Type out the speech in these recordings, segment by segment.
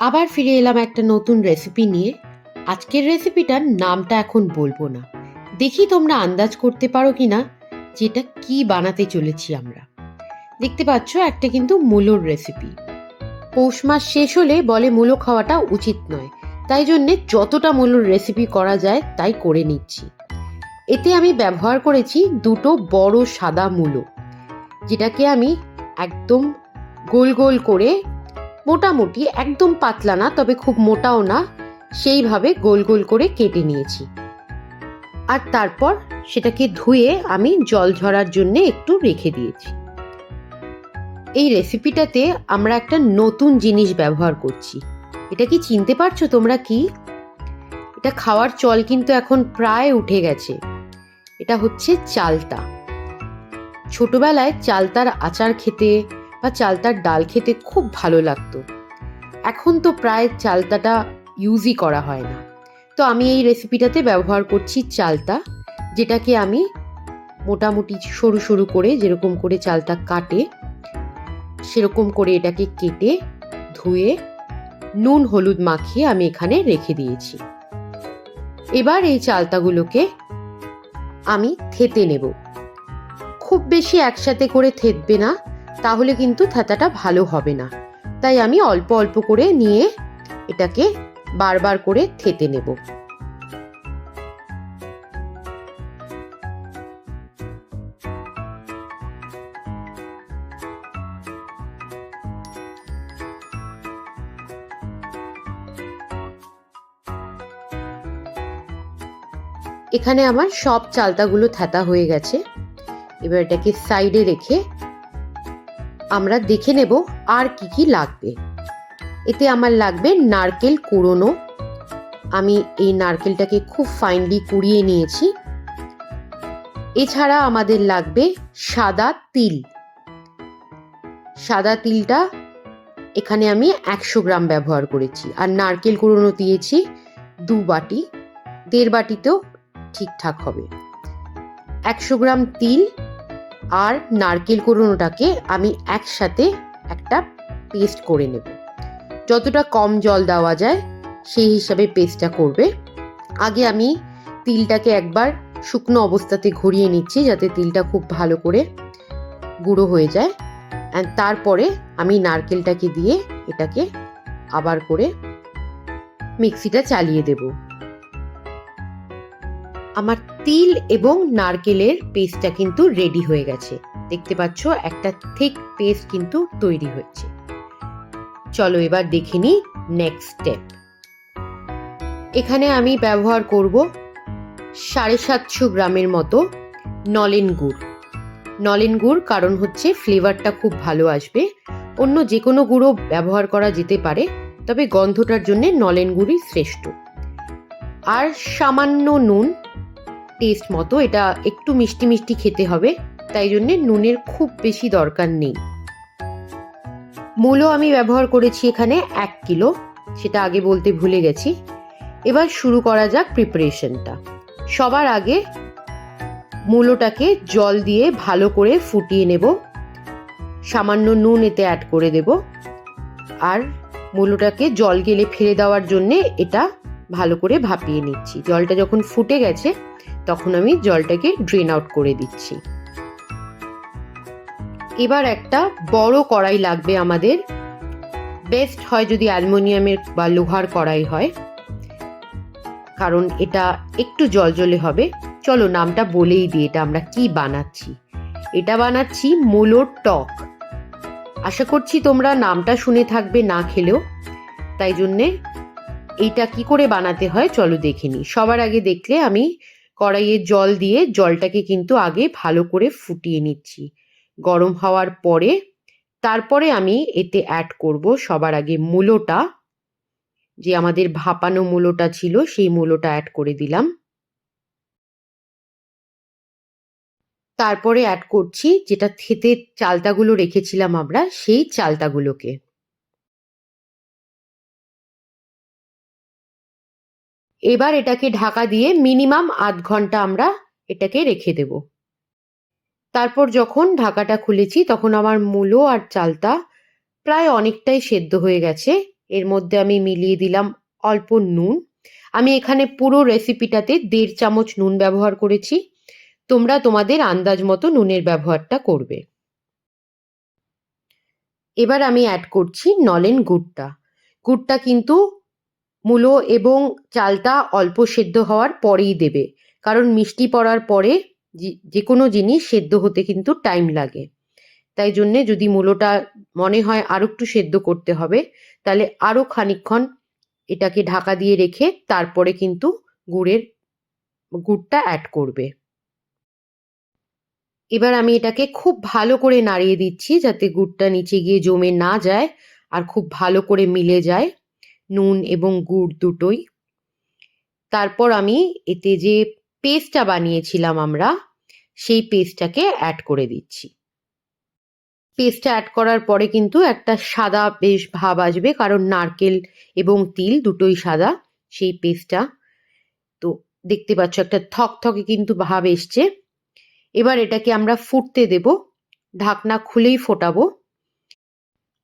আবার ফিরে এলাম একটা নতুন রেসিপি নিয়ে। আজকের রেসিপিটার নামটা এখন বলব না। দেখি তোমরা আন্দাজ করতে পারো কি না যেটা কি বানাতে চলেছি আমরা। দেখতে পাচ্ছ, একটা কিন্তু মূলোর রেসিপি পৌষ মাস শেষ হলে বলে মূলো খাওয়াটা উচিত নয়। তাই জন্যে যতটা মূলোর রেসিপি করা যায়, তাই করে নিচ্ছি। এতে আমি ব্যবহার করেছি দুটো বড় সাদা মূলো, যেটাকে আমি একদম গোল গোল করে মোটামুটি একদম পাতলা না, তবে খুব মোটাও না। সেইভাবে গোল গোল করে কেটে নিয়েছি। আর তারপর সেটাকে ধুয়ে আমি জল ঝরার জন্য একটু রেখে দিয়েছি। এই রেসিপিটাতে আমরা একটা নতুন জিনিস ব্যবহার করছি। এটা কি চিনতে পারছ তোমরা কি? এটা খাওয়ার চল কিন্তু এখন প্রায় উঠে গেছে। এটা হচ্ছে চালতা। ছোটবেলায় চালতার আচার খেতে বা চালতার ডাল খেতে খুব ভালো লাগতো। এখন তো প্রায় চালতাটা ইউজই করা হয় না। তো আমি এই রেসিপিটাতে ব্যবহার করছি চালতা, যেটাকে আমি মোটামুটি সরু সরু করে যেরকম করে চালটা কাটে, সেরকম করে এটাকে কেটে ধুয়ে নুন, হলুদ মাখিয়ে আমি এখানে রেখে দিয়েছি। এবার এই চালতাগুলোকে আমি থেতে নেব। খুব বেশি একসাথে করে থেতবে না তাহলে কিন্তু থাতাটা ভালো হবে না। তাই আমি অল্প অল্প করে নিয়ে এটাকে বারবার করে থেতে নেব। এখানে আমার সব চালতাগুলো থাতা হয়ে গেছে। এবার এটাকে সাইডে রেখে আমরা দেখে নেব আর কি কি লাগবে। এতে আমার লাগবে নারকেল কুড়োনো। আমি এই নারকেলটাকে খুব ফাইনলি কুড়িয়ে নিয়েছি। এছাড়া আমাদের লাগবে সাদা তিল। সাদা তিলটা এখানে আমি একশো গ্রাম ব্যবহার করেছি। আর নারকেল কুড়োনো দিয়েছি দু বাটি। দেড় বাটিতেও ঠিকঠাক হবে। একশো গ্রাম তিল আর নারকেল কুড়োনোটাকে আমি একসাথে একটা পেস্ট করে নেব। যতটা কম জল দেওয়া যায়, সেই হিসাবে পেস্টটা করবে। আগে আমি তিলটাকে একবার শুকনো অবস্থাতে ঘুরিয়ে নিচ্ছি যাতে তিলটা খুব ভালো করে গুঁড়ো হয়ে যায়। অ্যান্ড তারপরে আমি নারকেলটাকে দিয়ে এটাকে আবার করে মিক্সিটা চালিয়ে দেব। আমার তিল এবং নারকেলের পেস্টটা কিন্তু রেডি হয়ে গেছে। দেখতে পাচ্ছ, একটা থিক পেস্ট কিন্তু তৈরি হয়েছে। চলো এবার দেখে নিই নেক্সট স্টেপ এখানে আমি ব্যবহার করব সাড়ে সাতশো গ্রামের মতো নলেন গুড়। নলেন গুড় কারণ হচ্ছে ফ্লেভারটা খুব ভালো আসবে। অন্য যে কোনো গুঁড়ো ব্যবহার করা যেতে পারে, তবে গন্ধটার জন্য নলেন গুড়ই শ্রেষ্ঠ। আর সামান্য নুন টেস্ট মতো, এটা একটু মিষ্টি মিষ্টি খেতে হবে, তাই জন্যে নুনের খুব বেশি দরকার নেই। মূলও আমি ব্যবহার করেছি এখানে এক কিলো, সেটা আগে বলতে ভুলে গেছি। এবার শুরু করা যাক প্রিপারেশনটা সবার আগে মূলোটাকে জল দিয়ে ভালো করে ফুটিয়ে নেব। সামান্য নুন এতে অ্যাড করে দেব। আর মূলোটাকে জল গেলে ফেলে দেওয়ার জন্যে এটা ভালো করে ভাপিয়ে নিচ্ছি। জলটা যখন ফুটে গেছে তখন আমি জলটাকে ড্রেন আউট করে দিচ্ছি। এবার একটা বড় কড়াই লাগবে আমাদের। বেস্ট হয় যদি অ্যালুমিনিয়ামের বা লোহার কড়াই হয়। কারণ এটা একটু জলজলে হবে। চলো নামটা বলেই দিই এটা আমরা কি বানাচ্ছি। এটা বানাচ্ছি মোলোর টক। আশা করছি তোমরা নামটা শুনে থাকবে না খেলেও। তাই জন্যে এইটা কি করে বানাতে হয় চলো দেখে সবার আগে দেখলে আমি কড়াইয়ে জল দিয়ে জলটাকে কিন্তু আগে ভালো করে ফুটিয়ে নিচ্ছি। গরম হওয়ার পরে তারপরে আমি এতে অ্যাড করব সবার আগে মূলোটা। যে আমাদের ভাপানো মূলোটা ছিল সেই মূলোটা অ্যাড করে দিলাম। তারপরে অ্যাড করছি যেটা থেতে চালতাগুলো রেখেছিলাম আমরা সেই চালতাগুলোকে। এবার এটাকে ঢাকা দিয়ে মিনিমাম আধ ঘণ্টা আমরা এটাকে রেখে দেব। তারপর যখন ঢাকাটা খুলেছি, তখন আমার মূলো আর চালতা প্রায় অনেকটাই সেদ্ধ হয়ে গেছে। এর মধ্যে আমি মিলিয়ে দিলাম অল্প নুন। আমি এখানে পুরো রেসিপিটাতে দেড় চামচ নুন ব্যবহার করেছি। তোমরা তোমাদের আন্দাজ মতো নুনের ব্যবহারটা করবে। এবার আমি অ্যাড করছি নলেন গুড়টা। গুড়টা কিন্তু মূলো এবং চালটা অল্প সেদ্ধ হওয়ার পরেই দেবে। কারণ মিষ্টি পড়ার পরে যে কোনো জিনিস সেদ্ধ হতে কিন্তু টাইম লাগে। তাই জন্যে যদি মূলোটা মনে হয় আরও একটু সেদ্ধ করতে হবে, তাহলে আরও খানিকক্ষণ এটাকে ঢাকা দিয়ে রেখে তারপরে কিন্তু গুড়ের গুড়টা অ্যাড করবে। এবার আমি এটাকে খুব ভালো করে নাড়িয়ে দিচ্ছি যাতে গুড়টা নিচে গিয়ে জমে না যায় আর খুব ভালো করে মিলে যায়। নুন এবং গুড় দুটোই। তারপর আমি এতে যে পেস্টটা বানিয়েছিলাম আমরা, সেই পেস্টটাকে অ্যাড করে দিচ্ছি। পেস্টটা অ্যাড করার পরে কিন্তু একটা সাদা বেশ ভাব আসবে, কারণ নারকেল এবং তিল দুটোই সাদা, সেই পেস্টটা। তো দেখতে পাচ্ছ একটা থকথকে কিন্তু ভাব এসছে। এবার এটাকে আমরা ফুটতে দেব, ঢাকনা খুলেই ফোটাবো।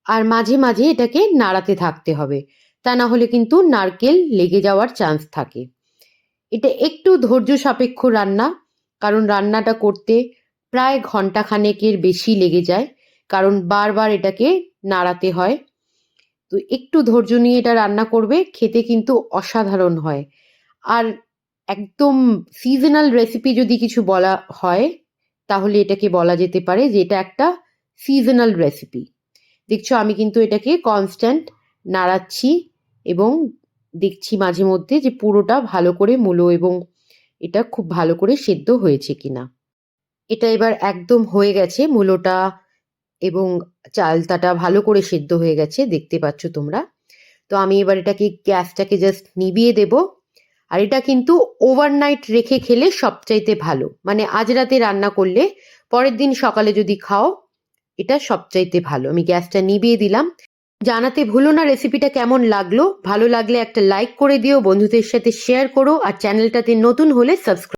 আর মাঝে মাঝে এটাকে নাড়াতে থাকতে হবে। তা না হলে কিন্তু নারকেল লেগে যাওয়ার চান্স থাকে। এটা একটু ধৈর্য সাপেক্ষ রান্না, কারণ রান্নাটা করতে প্রায় ঘণ্টা খানেকের বেশি লেগে যায়, কারণ বারবার এটাকে নাড়াতে হয়। তো একটু ধৈর্য নিয়ে এটা রান্না করবে, খেতে কিন্তু অসাধারণ হয়। আর একদম সিজনাল রেসিপি যদি কিছু বলা হয়, তাহলে এটাকে বলা যেতে পারে যে এটা একটা সিজনাল রেসিপি দেখছ, আমি কিন্তু এটাকে কনস্ট্যান্ট নাড়াচ্ছি। এবং দেখছি মাঝে মধ্যে যে পুরোটা ভালো করে মূলো এবং এটা খুব ভালো করে সেদ্ধ হয়েছে কিনা। এটা এবার একদম হয়ে গেছে মূলোটা এবং চালতাটা ভালো করে সেদ্ধ হয়ে গেছে, দেখতে পাচ্ছ তোমরা। তো আমি এবার এটাকে গ্যাসটাকে জাস্ট নিভিয়ে দেব। আর এটা কিন্তু ওভারনাইট রেখে খেলে সবচাইতে ভালো। মানে আজ রাতে রান্না করলে পরের দিন সকালে যদি খাও, এটা সবচাইতে ভালো। আমি গ্যাসটা নিভিয়ে দিলাম। জানাতে ভুলো না রেসিপিটা কেমন লাগল? ভালো লাগলে একটা লাইক করে দিও, বন্ধুদের সাথে শেয়ার করো, আর চ্যানেলটাতে নতুন হলে সাবস্ক্রাইব